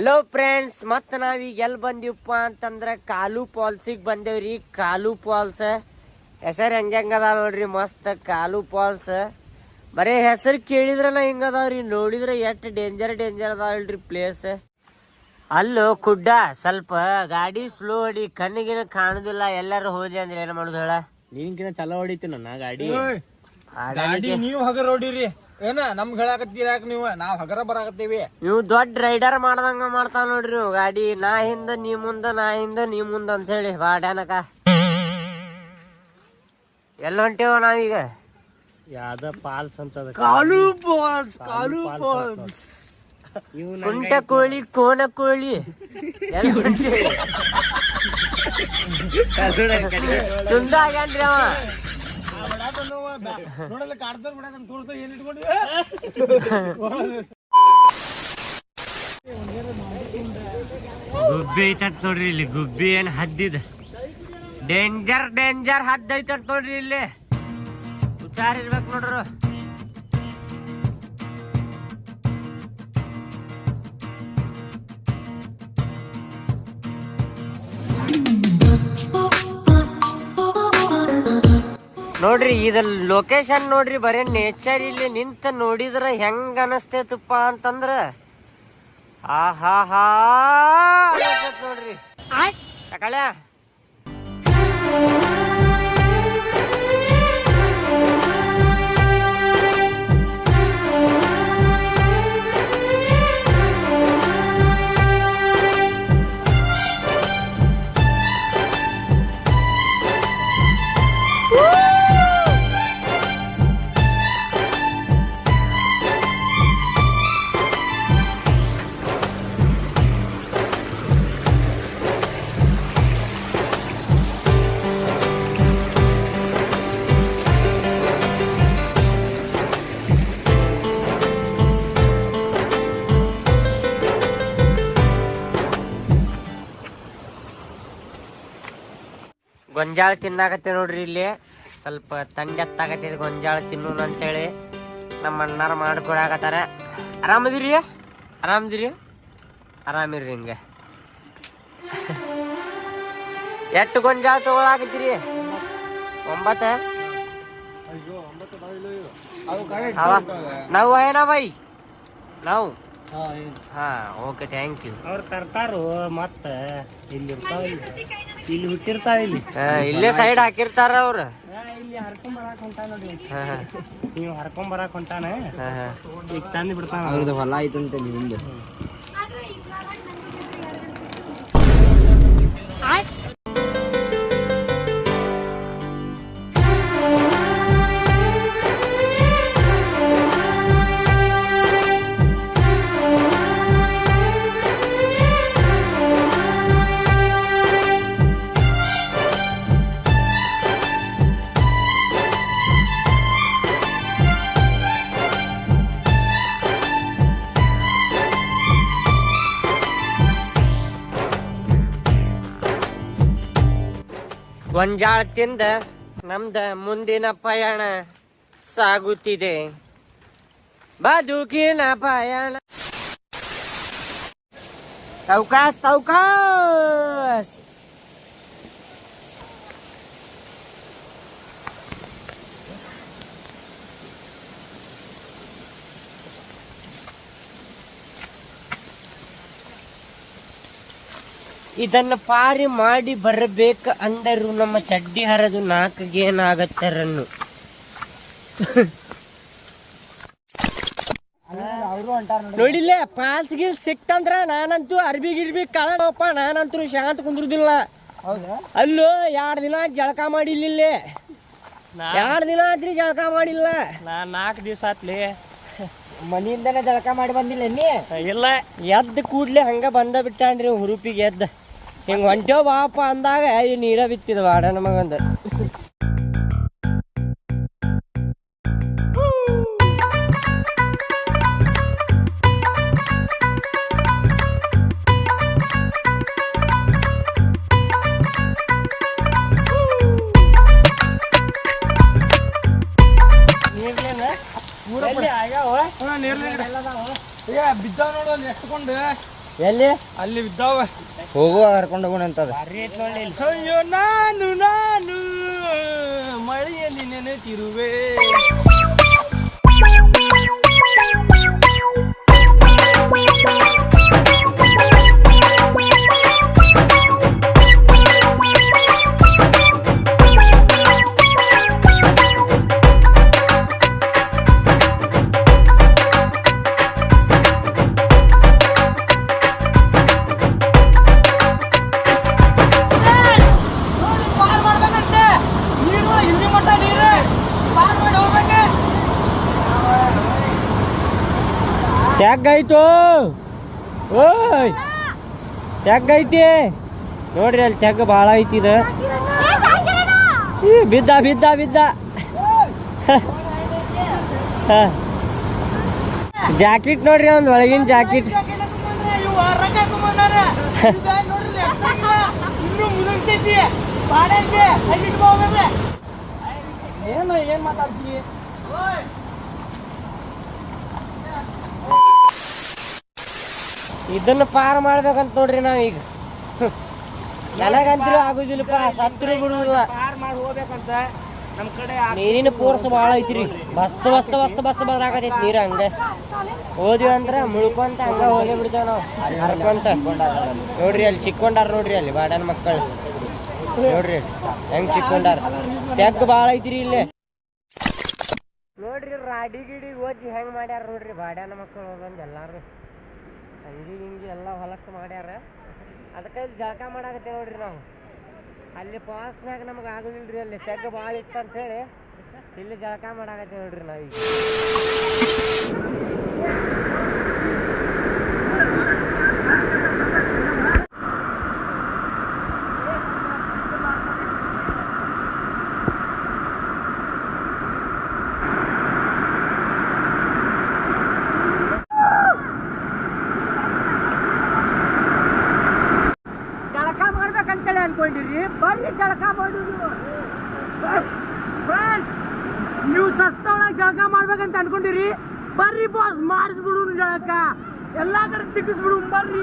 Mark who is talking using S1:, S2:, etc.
S1: Hello friends ಮತ್ತ ನಾವೀಗ ಎಲ್ಲಿ ಬಂದೀವಪ್ಪ ಅಂತಂದ್ರೆ ಕಾಲು ಫಾಲ್ಸಿಗೆ ಬಂದೇವ್ರಿ ಕಾಲು ಫಾಲ್ಸ್ ಹೆಸರು ಹೆಂಗ ಹೆಂಗದ ನೋಡ್ರಿ ಮಸ್ತ್. ಕಾಲು ಫಾಲ್ಸ್ ಬರೀ ಹೆಸರು ಕೇಳಿದ್ರನ ಹಿಂಗ ಅದಾವ್ರಿ ನೋಡಿದ್ರ ಎಷ್ಟು ಡೇಂಜರ್ ಡೇಂಜರ್ ಅದಾವಲ್ರಿ ಪ್ಲೇಸ್ ಅಲ್ಲೋ ಕುಡ್ಡ ಸ್ವಲ್ಪ ಗಾಡಿ ಸ್ಲೋ ಹೊಡಿ. ಕಣ್ಣಿಗಿನ ಕಾಣುದಿಲ್ಲ. ಎಲ್ಲರೂ ಹೋದೆ ಅಂದ್ರೆ ಏನ್ ಮಾಡುದು ಹೇಳ?
S2: ನೀನ್ಕಿನ ಚಲೋ ಹೊಡಿತಿ ನನ್ನ ಗಾಡಿ.
S3: ಗಾಡಿ ನೀವು ಹಗರ ಹೊಡಿರಿ. ಏನ ನಮ್ಗ್ ಹೇಳಾಕತ್ತೀರ ಯಾಕ ನೀವು ನಾವ್ ಹಗರ ಬರಾಕತ್ತೀವಿ.
S1: ನೀವು ದೊಡ್ಡ ರೈಡರ್ ಮಾಡ್ದಂಗ ಮಾಡ್ತಾವ ನೋಡ್ರಿ ನೀವು ಗಾಡಿ. ನಾ ಹಿಂದ ನೀ ಮುಂದ ನಾ ಹಿಂದ ನೀ ಮುಂದ ಅಂತ ಹೇಳಿ ಬಾಡ್ಯಾನಕ. ಎಲ್ಲ ಹೊಂಟೇವ ನಾವೀಗ
S2: ಯಾವ್ದ ಪಾಲ್ಸ್ ಅಂತದ
S3: ಕಾಲು ಪಾಲ್ಸ್ ಕಾಲು ಪಾಲ್ಸ್
S2: ಇವ್
S1: ಕುಂಟ ಕೋಳಿ ಕೋಣ ಕೋಳಿ. ಎಲ್ಲ ಹೊಂಟೇವಿ? ಸುಂದ ಆಗ್ಯಾನ್ರಿ ಅವ.
S3: ನೋಡಲ್ಲ ಕಾಡ್ತಾರ ಬಿಡ ಏನ್ ಇಟ್ಕೊಂಡು
S1: ಗುಬ್ಬಿ ಐತತ್ ನೋಡ್ರಿ ಇಲ್ಲಿ, ಗುಬ್ಬಿ ಏನ್ ಹದ್ದಿದ? ಡೇಂಜರ್ ಡೇಂಜರ್ ಹದ್ದ ಐತತ್ ನೋಡ್ರಿ ಇಲ್ಲಿ. ಹುಷಾರ್ ಇರ್ಬೇಕು ನೋಡ್ರು. ನೋಡ್ರಿ ಇದ ಲೊಕೇಶನ್ ನೋಡ್ರಿ ಬರೇ ನೇಚರ್ ಇಲ್ಲಿ ನಿಂತ ನೋಡಿದ್ರ ಹೆಂಗ ಅನಸ್ತೇತಪ್ಪ ಅಂತಂದ್ರ ಆಹಾಹಾ ನೋಡ್ರಿ. ತಕಳ್ಯ ಗೊಂಜಾಳ ತಿನ್ನಾಕತ್ತೆ ನೋಡ್ರಿ ಇಲ್ಲಿ. ಸ್ವಲ್ಪ ತಂಡೆತ್ತಾಗತ್ತೆ ಗೊಂಜಾಳ ತಿನ್ನೋಣ ಅಂತೇಳಿ ನಮ್ಮ ಅಣ್ಣಾರ ಮಾಡ್ಕೊಡಾಕತ್ತಾರ ಆರಾಮದಿರಿ? ಆರಾಮದಿರಿ? ಆರಾಮಿರ್ರಿ ಹಿಂಗೆ. ಎಷ್ಟು ಗೊಂಜಾಳ ತಗೊಳಾಕತ್ತೀರಿ? ಒಂಬತ್ತ? ನಾವು ಏನಾ ಬೈ ನಾವು? ಹಾ ಓಕೆ ಥ್ಯಾಂಕ್ ಯು
S2: ಅವ್ರು ತರ್ತಾರು ಮತ್ತೆ ಇಲ್ಲಿ. ಇಲ್ಲಿ. ಹುಟ್ಟಿರ್ತಾವ ಇಲ್ಲಿ.
S1: ಇಲ್ಲೇ ಸೈಡ್ ಹಾಕಿರ್ತಾರ ಅವ್ರ.
S2: ಇಲ್ಲಿ ಹರ್ಕೊಂಡ್ ಬರಾಕ್ ಹೊಂಟಾನ ನೋಡಿ ನೀವು ಹರ್ಕೊಂಡ್ ಬರಾಕ್ ಹೊಂಟಾನ. ಈಗ ತಂದು ಬಿಡ್ತಾನ
S3: ಅವ್ರದ್ದು ಹೊಲ ಐತಂತೆ ನಿಮ್ದು.
S1: ಗೊಂಜಾಳ ತಿಂದ ನಮ್ದ ಮುಂದಿನ ಪಯಣ ಸಾಗುತ್ತಿದೆ. ಬದುಕಿನ ಪಯಣ. ಸೌಕಾಸ್ ಸೌಕಾಸ್! ಇದನ್ನ ಪಾರಿ ಮಾಡಿ ಬರಬೇಕ ಅಂದರು ನಮ್ಮ ಚಡ್ಡಿ ಹರದು ನಾಲ್ಕಗೇನಾಗತ್ತರನ್ನು ನೋಡಿಲ್ಲ ಪಾಲ್ಸ್ ಗಿಲ್ ಸಿಕ್ತಂದ್ರ ನಾನಂತೂ ಅರ್ಬಿ ಗಿರ್ಬಿ ಕಳಪ್ಪ ನಾನಂತೂ ಶಾಂತ ಕುಂದ್ರುದಿಲ್ಲ. ಅಲ್ಲೂ ಎರಡ್ ದಿನ ಜಳಕ ಮಾಡಿಲ್ಲ ಎರಡ್ ದಿನ ಆದ್ರಿ ಜಳಕ ಮಾಡಿಲ್ಲ.
S2: ನಾ ನಾಲ್ಕು ದಿವಸ ಆತ್ಲಿ.
S1: ಮನೆಯಿಂದನೇ ಜಳಕ ಮಾಡಿ ಬಂದಿಲ್ಲ ನೀ?
S2: ಇಲ್ಲ.
S1: ಎದ್ದ ಕೂಡ್ಲೆ ಹಂಗ ಬಂದ ಬಿಟ್ಟಾನ್ರಿ ಹುರುಪಿಗೆ ಎದ್ದ. ಹಿಂಗ ಹೊಂಟೇವ್ ಬಾಪ ಅಂದಾಗ ಈ ನೀರ ಬಿತ್ತಿದ ವಾಡ ನಮಗಂದ
S2: ಎಲ್ಲಿ ಆಗ್ಯಾವ
S3: ಈಗ ಬಿದ್ದಾವ ನೋಡು ಅಲ್ಲಿ ಎತ್ಕೊಂಡು
S1: ಎಲ್ಲಿ?
S3: ಅಲ್ಲಿ ಬಿದ್ದಾವ.
S1: ಹೋಗುವ ಕರ್ಕೊಂಡು ಹೋಗೋಣ ಅಂತದ.
S3: ಅಯ್ಯೋ ನಾನು ನಾನು ಮಳೆಯಲ್ಲಿ ನೆನೆತಿರುವೆ.
S1: ಟ್ಯಾಗ್ ಓಯ್. ಐತಿ ನೋಡ್ರಿ ಅಲ್ಲಿ ಟ್ಯಾಗ್ ಭಾಳ ಐತಿ ಇದು. ಬಿದ್ದ ಬಿದ್ದ ಬಿದ್ದ. ಜಾಕೆಟ್ ನೋಡ್ರಿ ಒಂದು ಒಳಗಿನ ಜಾಕೆಟ್.
S3: ಏನ್ ಮಾತಾಡ್ತೀಯ ಹಾಕೊಂಬಂದಾರ. ಇದು ನೋಡ್ರಿ ಇನ್ನೂ ಮುದುಕ್ತೈತಿ ಬಾಡೈತಿ ಅಲ್ಲಿ ಇಟ್ಕೋಬೇಕ್ರೆ ಏನು ಏನ್ ಮಾತಾಡ್ತಿ
S1: ಇದನ್ನ ಪಾರ ಮಾಡ್ಬೇಕಂತ ನೋಡ್ರಿ ನಾವು ಈಗ. ನನಗಂತೂ ಆಗುದಿಲ್ಲಪ್ಪ, ಸತ್ರು ಬಿಡುದಿಲ್ಲ. ನೀರಿನ ಪೋರ್ಸ್ ಬಹಳ ಐತ್ರಿ. ಬಸ್ ಬಸ್ ಬಸ್ ಬಸ್ ಬರಾಕತೈತಿ ನೀರು ಹಂಗ. ಹೋದ್ವಿ ಅಂದ್ರ ಮುಳ್ಕೊಂತ ಹಂಗ ಹೋಗಿ ಬಿಡ್ತೇವ ನಾವು. ಹರ್ಕೊಂತ. ನೋಡ್ರಿ ಅಲ್ಲಿ ಸಿಕ್ಕೊಂಡಾರ ನೋಡ್ರಿ ಅಲ್ಲಿ ಬಾಡನ್ ಮಕ್ಕಳು. ನೋಡ್ರಿ ಹೆಂಗ್ ಸಿಕ್ಕೊಂಡಾರ ತೆಗ್ ಬಾಳ ಐತ್ರಿ ಇಲ್ಲೇ. ನೋಡ್ರಿ ರಾಡಿ ಗಿಡಿ ಓದಿ ಹೆಂಗ್ ಮಾಡ್ಯಾರ ನೋಡ್ರಿ ಬಾಡ್ಯಾನ ಮಕ್ಕಳು ಹೋಗಂದ್ ಎಲ್ಲಾರು ಹಂಗಿ ಹಿಂಗಿ ಎಲ್ಲ ಹೊಲಕ್ಕೆ ಮಾಡ್ಯಾರ. ಅದಕ್ಕೆ ಜಳಕ ಮಾಡಾಕತ್ತೇವೆ ನೋಡ್ರಿ ನಾವು. ಅಲ್ಲಿ ಪಾಸ್ನಾಗ ನಮಗೆ ರೀ ಅಲ್ಲಿ ಸೆಗ್ ಭಾಳ ಇತ್ತು ಅಂತ ಹೇಳಿ ಇಲ್ಲಿ ಜಳಕ ಮಾಡಾಕತ್ತೇವೆ ನೋಡ್ರಿ ನಾವೀಗ ಜಳಕ ಮಾಡ್ಬೇಕಂತೇಳಿ ಅನ್ಕೊಂಡಿರಿ. ಬರ್ರಿ ಜಳಕ ಮಾಡುದು
S3: ನೀವು ಸಸ್ತೊಳಗೆ ಜಳಕ ಮಾಡ್ಬೇಕಂತ ಅನ್ಕೊಂಡಿರಿ. ಬರ್ರಿ ಬಾಸ್ ಮಾಡಿಸ್ಬಿಡು ಜಳಕ ಎಲ್ಲಾ ಕಡೆ ತಿಕ್ಕಿಸ್ಬಿಡು, ಬರ್ರಿ.